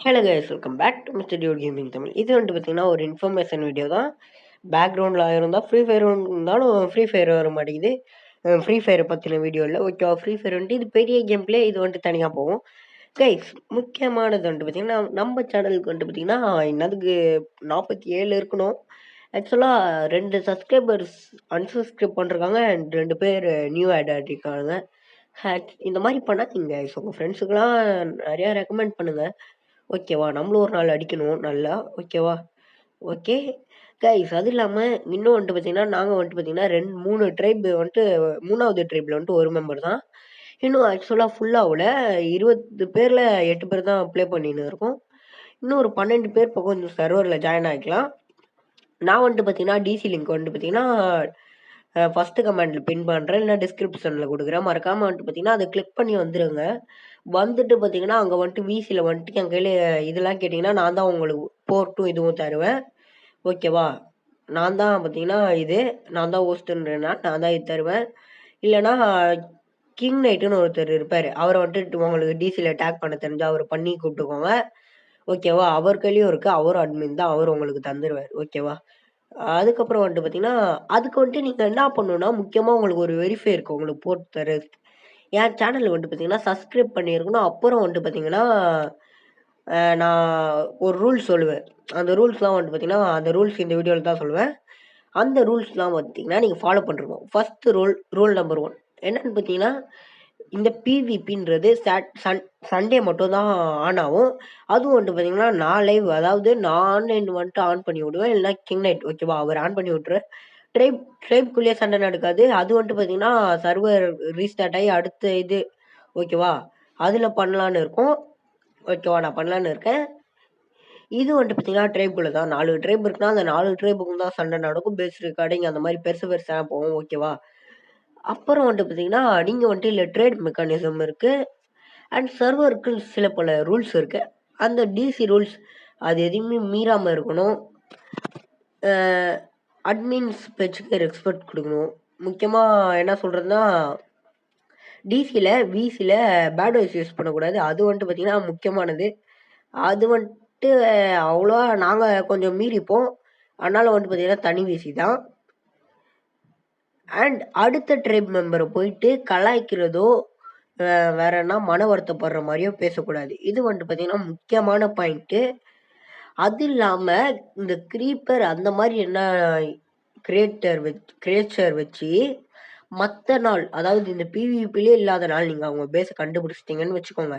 Hello guys welcome back to mister dude gaming Tamil இது வந்துட்டு பார்த்தீங்கன்னா ஒரு இன்ஃபர்மேஷன் வீடியோ தான். பேக்ரவுண்டில் இருந்தால் ஃப்ரீ ஃபயர் இருந்தாலும் ஃப்ரீ ஃபயர் வர மாட்டேங்குது. ஃப்ரீ ஃபயரை பற்றின வீடியோ இல்லை. ஓகே ஃப்ரீ ஃபயர் வந்துட்டு இது பெரிய கேம் பிளே இது வந்துட்டு தனியாக போகும். கைஸ் முக்கியமானது வந்துட்டு பார்த்தீங்கன்னா நம்ம சேனலுக்கு வந்துட்டு பார்த்தீங்கன்னா என்னதுக்கு நாற்பத்தி ஏழு இருக்கணும் ஆக்சுவலாக ரெண்டு சப்ஸ்கிரைபர்ஸ் அன்சப்ஸ்கிரைப் பண்ணிருக்காங்க அண்ட் ரெண்டு பேர் நியூ ஆட் ஆகிருக்காங்க இந்த மாதிரி பண்ணாதீங்க ஸோ உங்கள் ஃப்ரெண்ட்ஸுக்கெலாம் நிறையா ரெக்கமெண்ட் பண்ணுங்கள் ஓகேவா நம்மளும் ஒரு நாள் அடிக்கணும் நல்லா. ஓகேவா ஓகே கைஸ் அது இல்லாமல் இன்னும் வந்துட்டு பார்த்தீங்கன்னா நாங்கள் வந்துட்டு பார்த்தீங்கன்னா ரெண்டு மூணு ட்ரைப் வந்துட்டு மூணாவது ட்ரைப்பில் வந்துட்டு ஒரு மெம்பர் தான். இன்னும் ஆக்சுவலாக ஃபுல்லாகவில் இருபது பேரில் எட்டு பேர் தான் ப்ளே பண்ணின்னு இருக்கோம். இன்னும் ஒரு பன்னெண்டு பேர் பக்கம் கொஞ்சம் சர்வரில் ஜாயின் ஆகிக்கலாம் நான் வந்துட்டு பார்த்தீங்கன்னா டிசி லிங்க் வந்துட்டு பார்த்தீங்கன்னா ஃபஸ்ட்டு கமெண்டில் பின் பண்ணுறேன் இல்லை டிஸ்கிரிப்ஷனில் கொடுக்குறேன். மறக்காமல் வந்துட்டு பார்த்தீங்கன்னா அதை கிளிக் பண்ணி வந்துடுங்க வந்துட்டு பார்த்தீங்கன்னா அங்கே வந்துட்டு விசியில் வந்துட்டு என் கையில் இதெல்லாம் கேட்டிங்கன்னா நான் தான் உங்களுக்கு போர்ட்டும் இதுவும் தருவேன். ஓகேவா நான் தான் பார்த்தீங்கன்னா இது நான் தான் ஹோஸ்ட்டுன்றேன்னா நான் தான் இது தருவேன். இல்லைனா கிங் நைட்டுன்னு ஒருத்தர் இருப்பார். அவரை வந்துட்டு உங்களுக்கு டிசியில் டேக் பண்ண தெரிஞ்சால் அவர் பண்ணி கூப்பிட்டுக்கோங்க. ஓகேவா அவர் கையிலையும் இருக்குது அவரும் அட்மின் தான். அவர் உங்களுக்கு தந்துடுவார் ஓகேவா அதுக்கப்புறம் வந்துட்டு பார்த்தீங்கன்னா அதுக்கு வந்துட்டு நீங்கள் என்ன பண்ணணும்னா முக்கியமாக உங்களுக்கு ஒரு வெரிஃபை இருக்கும் உங்களுக்கு போட்டு தரதுக்கு என் சேனல் வந்துட்டு பார்த்தீங்கன்னா சப்ஸ்கிரைப் பண்ணியிருக்கணும். அப்புறம் வந்துட்டு பார்த்தீங்கன்னா நான் ஒரு ரூல்ஸ் சொல்லுவேன். அந்த ரூல்ஸ்லாம் வந்துட்டு பார்த்தீங்கன்னா அந்த ரூல்ஸ் இந்த வீடியோவில் தான் சொல்லுவேன். அந்த ரூல்ஸ்லாம் பார்த்தீங்கன்னா நீங்கள் ஃபாலோ பண்ணுறோம் first rule rule number one என்னென்னு பார்த்தீங்கன்னா இந்த பிவிபின்றது சாட் சன் சண்டே மட்டும் தான் ஆன் ஆகும். அதுவும் வந்துட்டு பார்த்தீங்கன்னா நான் லைவ் அதாவது நான் ஆன்லைன் வந்துட்டு ஆன் பண்ணி விடுவேன். இல்லைனா கிங் நைட் ஓகேவா அவர் ஆன் பண்ணி விட்ருவேன் ட்ரைப் ட்ரைப்குள்ளேயே சண்டை நடக்காது. அது வந்துட்டு பார்த்தீங்கன்னா சர்வர் ரீஸ்டார்ட் ஆகி அடுத்த இது ஓகேவா அதில் பண்ணலான்னு இருக்கும். ஓகேவா நான் பண்ணலான்னு இருக்கேன். இது வந்துட்டு பார்த்தீங்கன்னா ட்ரைபுக்குள்ள தான் நாலு ட்ரைப் இருக்குன்னா அந்த நாலு ட்ரைபுக்கும் தான் சண்டை நடக்கும். பெஸ்ட் ரெக்கார்டிங் அந்த மாதிரி பெருசு பெருசாக போகும். ஓகேவா அப்புறம் வந்துட்டு பார்த்தீங்கன்னா நீங்கள் வந்துட்டு இல்லை ட்ரேட் மெக்கானிசம் இருக்குது அண்ட் சர்வருக்கு சில பல ரூல்ஸ் இருக்குது அந்த டிசி ரூல்ஸ் அது எதையுமே மீறாமல் இருக்கணும். அட்மின்ஸ் பேச்சுக்கு ரெஸ்பெக்ட் கொடுக்கணும். முக்கியமாக என்ன சொல்கிறதுனா டிசியில் விசியில் பேட் வாய்ஸ் யூஸ் பண்ணக்கூடாது. அது வந்துட்டு பார்த்திங்கன்னா முக்கியமானது. அது வந்துட்டு அவ்வளோவா நாங்கள் கொஞ்சம் மீறிப்போம். அதனால் வந்துட்டு பார்த்திங்கன்னா தனி விசி தான். அண்ட் அடுத்த ட்ரைப் மெம்பரை போயிட்டு கலாய்க்கிறதோ வேறன்னா மன வருத்தப்படுற மாதிரியோ பேசக்கூடாது. இது வந்துட்டு பார்த்தீங்கன்னா முக்கியமான பாயிண்ட்டு அது இல்லாமல் இந்த க்ரீப்பர் அந்த மாதிரி என்ன கிரியேட்டர் வச் கிரியேச்சர் வச்சு மற்ற நாள் அதாவது இந்த பிவிபிலே இல்லாத நாள் நீங்கள் அவங்க பேஸை கண்டுபிடிச்சிட்டிங்கன்னு வச்சுக்கோங்க.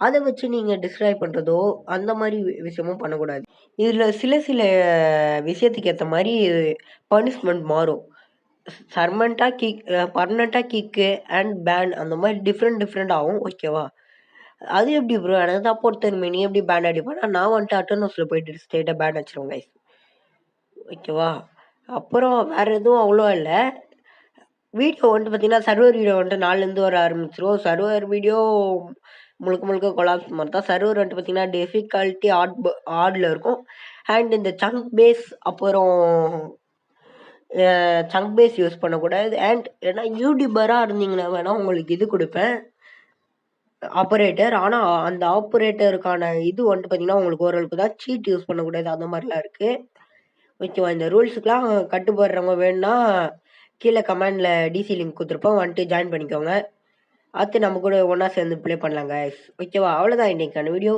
அதை வச்சு நீங்கள் டிஸ்ட்ராய் பண்ணுறதோ அந்த மாதிரி விஷயமும் பண்ணக்கூடாது. இதில் சில சில விஷயத்துக்கு ஏற்ற மாதிரி பனிஷ்மெண்ட் மாறும். சர்மெண்ட்டாக கிக் பர்மனெண்ட்டாக கிக்கு அண்ட் பேன் அந்த மாதிரி டிஃப்ரெண்ட் டிஃப்ரெண்ட் ஆகும் ஓகேவா அது எப்படி ப்ரோ எனக்கு தான் போட்டு நீ எப்படி பேன் அடிப்பானா நான் வந்துட்டு அட்டர்னஸில் போயிட்டு ஸ்டேட்டாக பேன் வச்சிருவேன் கைஸ் ஓகேவா அப்புறம் வேறு எதுவும் அவ்வளோ இல்லை. வீடியோ வந்துட்டு பார்த்தீங்கன்னா சர்வர் வீடியோ வந்துட்டு நாலுலேருந்து வர ஆரம்பிச்சிருவோம் சர்வர் வீடியோ முழுக்க முழுக்க கொலாப்ஸ் மாதிரி தான். சர்வர் வந்துட்டு பார்த்தீங்கன்னா டிஃபிகல்ட்டி ஆட் ஆடில் இருக்கும். அண்ட் இந்த சங்க் பேஸ் அப்புறம் சங்க் பேஸ் யூஸ் பண்ணக்கூடாது. அண்ட் ஏன்னா யூடியூபராக இருந்தீங்கன்னா வேணால் உங்களுக்கு இது கொடுப்பேன். ஆப்ரேட்டர் ஆனால் அந்த ஆப்ரேட்டருக்கான இது வந்துட்டு பார்த்தீங்கன்னா உங்களுக்கு ஓரளவுக்கு தான் சீட் யூஸ் பண்ணக்கூடாது. அந்த மாதிரிலாம் இருக்குது ஓகேவா இந்த ரூல்ஸுக்கெலாம் கட்டுப்படுறவங்க வேணும்னா கீழே கமெண்டில் டிசி லிங்க் கொடுத்துருப்போம். வந்துட்டு ஜாயின் பண்ணிக்கோங்க. அடுத்து நம்ம கூட ஒன்றா சேர்ந்து ப்ளே பண்ணலாம் கைஸ் ஓகேவா அவ்வளோதான் இன்றைக்கான வீடியோ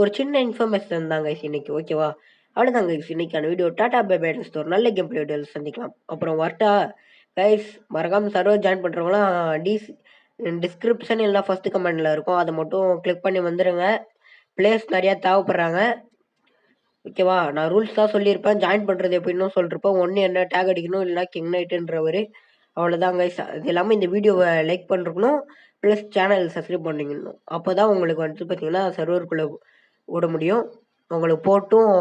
ஒரு சின்ன இன்ஃபர்மேஷன் தான் கைஸ் இன்றைக்கி ஓகேவா அவ்வளோதாங்க இன்னைக்கான வீடியோ டாடா பை பேட்ஸ் ஒரு நல்ல கேம் பிளே வீடியோவில் சந்திக்கலாம். அப்புறம் ஒர்ட்டா கைஸ் மறக்காமல் சர்வர் ஜாயின் பண்ணுறவங்களாம் டிஸ் டிஸ்கிரிப்ஷன் இல்லைனா ஃபஸ்ட்டு கமெண்டில் இருக்கும். அதை மட்டும் கிளிக் பண்ணி வந்துடுங்க பிளேஸ் நிறையா தேவைப்படுறாங்க. ஓகேவா நான் ரூல்ஸ் தான் சொல்லியிருப்பேன். ஜாயின் பண்ணுறது எப்படின்னு சொல்லிருப்பேன். ஒன்று என்ன டேக் அடிக்கணும் இல்லைனா கிங் நைட்டுன்றவர் அவ்வளோதான் கைஸ் இல்லாமல் இந்த வீடியோவை லைக் பண்ணிருக்கணும் ப்ளஸ் சேனல் சப்ஸ்கிரைப் பண்ணிக்கணும். அப்போ தான் உங்களுக்கு வந்துட்டு பார்த்தீங்கன்னா சர்வருக்குள்ளே விட முடியும். உங்களுக்கு போட்டும்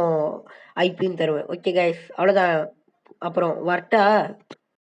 ஐபின்னு தருவேன். ஓகே கைஸ் அவ்வளோதான் அப்புறம் வரட்டா?